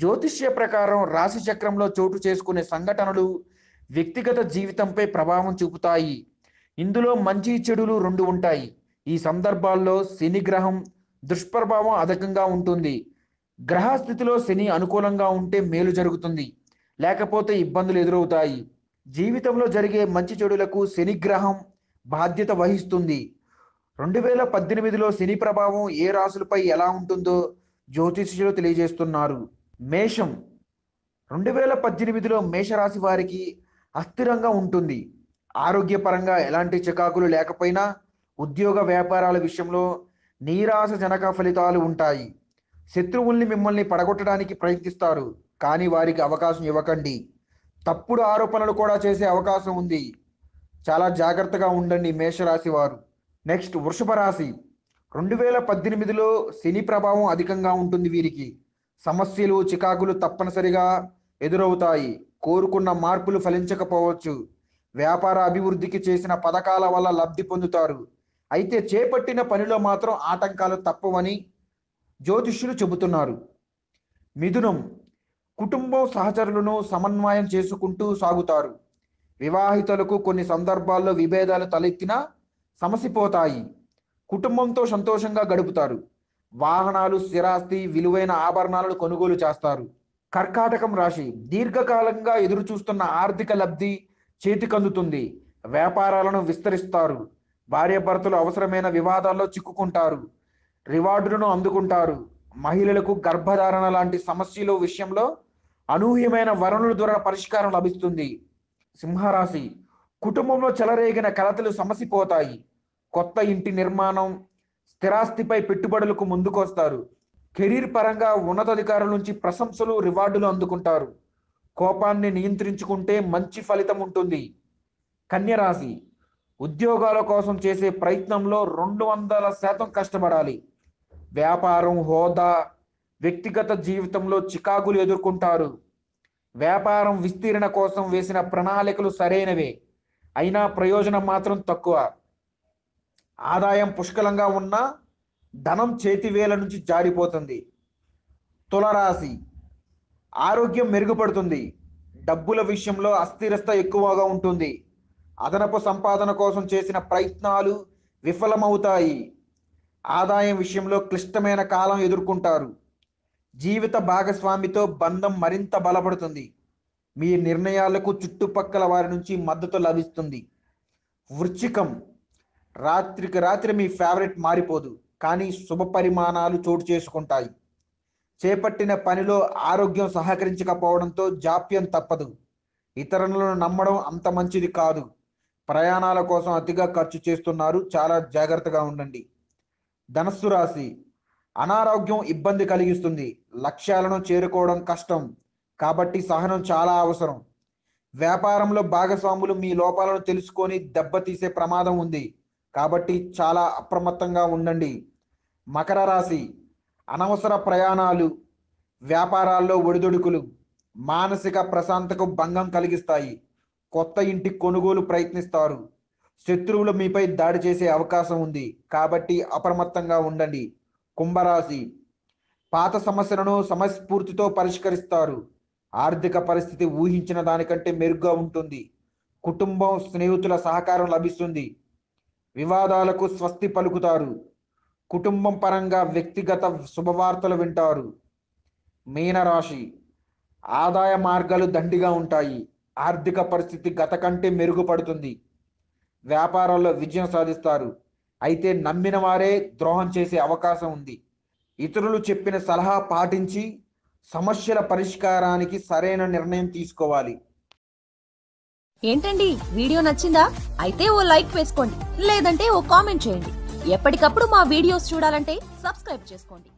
జ్యోతిష్య ప్రకారం రాశి చక్రంలో చోటు చేసుకునే సంఘటనలు వ్యక్తిగత జీవితంపై ప్రభావం చూపుతాయి. ఇందులో మంచి చెడులు రెండు ఉంటాయి. ఈ సందర్భాల్లో శని గ్రహం దుష్ప్రభావం అధికంగా ఉంటుంది. గ్రహస్థితిలో శని అనుకూలంగా ఉంటే మేలు జరుగుతుంది. లేకపోతే ఇబ్బందులు ఎదురవుతాయి. జీవితంలో జరిగే మంచి చెడులకు శని గ్రహం బాధ్యత వహిస్తుంది. రెండు వేల పద్దెనిమిదిలో శని ప్రభావం ఏ రాశులపై ఎలా ఉంటుందో జ్యోతిష్యులు తెలియజేస్తున్నారు. మేషం. రెండు వేల పద్దెనిమిదిలో మేషరాశి వారికి అస్థిరంగా ఉంటుంది. ఆరోగ్యపరంగా ఎలాంటి చికాకులు లేకపోయినా ఉద్యోగ వ్యాపారాల విషయంలో నీరాశజనక ఫలితాలు ఉంటాయి. శత్రువుల్ని మిమ్మల్ని పడగొట్టడానికి ప్రయత్నిస్తారు కానీ వారికి అవకాశం ఇవ్వకండి. తప్పుడు ఆరోపణలు కూడా చేసే అవకాశం ఉంది. చాలా జాగ్రత్తగా ఉండండి మేషరాశి వారు. నెక్స్ట్ వృషభ రాశి. రెండు వేల పద్దెనిమిదిలో శని ప్రభావం అధికంగా ఉంటుంది వీరికి. సమస్యలు చికాకులు తప్పనిసరిగా ఎదురవుతాయి. కోరుకున్న మార్పులు ఫలించకపోవచ్చు. వ్యాపార అభివృద్ధికి చేసిన పథకాల వల్ల లబ్ధి పొందుతారు. అయితే చేపట్టిన పనిలో మాత్రం ఆటంకాలు తప్పవని జ్యోతిష్యులు చెబుతున్నారు. మిథునం. కుటుంబం సహచరులను సమన్వయం చేసుకుంటూ సాగుతారు. వివాహితులకు కొన్ని సందర్భాల్లో విభేదాలు తలెత్తినా సమసిపోతాయి. కుటుంబంతో సంతోషంగా గడుపుతారు. వాహనాలు స్థిరాస్తి విలువైన ఆభరణాలను కొనుగోలు చేస్తారు. కర్కాటకం రాశి దీర్ఘకాలంగా ఎదురు చూస్తున్న ఆర్థిక లబ్ధి చేతికందుతుంది. వ్యాపారాలను విస్తరిస్తారు. భార్యాభర్తలు అవసరమైన వివాదాల్లో చిక్కుకుంటారు. రివార్డులను అందుకుంటారు. మహిళలకు గర్భధారణ లాంటి సమస్యలు విషయంలో అనూహ్యమైన వనరుల ద్వారా పరిష్కారం లభిస్తుంది. సింహరాశి కుటుంబంలో చెలరేగిన కలతలు సమసిపోతాయి. కొత్త ఇంటి నిర్మాణం స్థిరాస్తిపై పెట్టుబడులకు ముందుకొస్తారు. కెరీర్ పరంగా ఉన్నతాధికారుల నుంచి ప్రశంసలు రివార్డులు అందుకుంటారు. కోపాన్ని నియంత్రించుకుంటే మంచి ఫలితం ఉంటుంది. కన్యరాశి ఉద్యోగాల కోసం చేసే ప్రయత్నంలో రెండు వందల శాతం కష్టపడాలి. వ్యాపారం హోదా వ్యక్తిగత జీవితంలో చికాకులు ఎదుర్కొంటారు. వ్యాపారం విస్తీరణ కోసం వేసిన ప్రణాళికలు సరైనవే. అయినా ప్రయోజనం మాత్రం తక్కువ. ఆదాయం పుష్కలంగా ఉన్నా ధనం చేతివేల నుంచి జారిపోతుంది. తులరాశి. ఆరోగ్యం మెరుగుపడుతుంది. డబ్బుల విషయంలో అస్థిరత ఎక్కువగా ఉంటుంది. అదనపు సంపాదన కోసం చేసిన ప్రయత్నాలు విఫలమవుతాయి. ఆదాయం విషయంలో క్లిష్టమైన కాలం ఎదుర్కొంటారు. జీవిత భాగస్వామితో బంధం మరింత బలపడుతుంది. మీ నిర్ణయాలకు చుట్టుపక్కల వారి నుంచి మద్దతు లభిస్తుంది. వృచ్చికం రాత్రికి రాత్రి మీ ఫేవరెట్ మారిపోదు కానీ శుభ పరిమాణాలు చోటు చేసుకుంటాయి. చేపట్టిన పనిలో ఆరోగ్యం సహకరించకపోవడంతో జాప్యం తప్పదు. ఇతరులను నమ్మడం అంత మంచిది కాదు. ప్రయాణాల కోసం అతిగా ఖర్చు చేస్తున్నారు చాలా జాగ్రత్తగా ఉండండి. ధనస్సు రాశి. అనారోగ్యం ఇబ్బంది కలిగిస్తుంది. లక్ష్యాలను చేరుకోవడం కష్టం. కాబట్టి సహనం చాలా అవసరం. వ్యాపారంలో భాగస్వాములు మీ లోపాలను తెలుసుకొని దెబ్బతీసే ప్రమాదం ఉంది. కాబట్టి చాలా అప్రమత్తంగా ఉండండి. మకర రాశి. అనవసర ప్రయాణాలు వ్యాపారాల్లో ఒడిదొడుకులు మానసిక ప్రశాంతకు భంగం కలిగిస్తాయి. కొత్త ఇంటి కొనుగోలు ప్రయత్నిస్తారు. శత్రువులు మీపై దాడి చేసే అవకాశం ఉంది. కాబట్టి అప్రమత్తంగా ఉండండి. కుంభరాశి పాత సమస్యలను సమస్ఫూర్తితో పరిష్కరిస్తారు. ఆర్థిక పరిస్థితి ఊహించిన దానికంటే మెరుగ్గా ఉంటుంది. కుటుంబం స్నేహితుల సహకారం లభిస్తుంది. వివాదాలకు స్వస్తి పలుకుతారు. కుటుంబం పరంగా వ్యక్తిగత శుభవార్తలు వింటారు. మీనరాశి ఆదాయ మార్గాలు దండిగా ఉంటాయి. ఆర్థిక పరిస్థితి గత కంటే మెరుగుపడుతుంది. వ్యాపారాల్లో విజయం సాధిస్తారు. అయితే నమ్మిన వారే ద్రోహం చేసే అవకాశం ఉంది. ఇతరులు చెప్పిన సలహా పాటించి సమస్యల పరిష్కారానికి సరైన నిర్ణయం తీసుకోవాలి. ఏంటండి? వీడియో నచ్చిందా? అయితే ఓ లైక్ వేసుకోండి. లేదంటే ఓ కామెంట్ చేయండి. ఎప్పటికప్పుడు మా వీడియోస్ చూడాలంటే సబ్స్క్రైబ్ చేసుకోండి.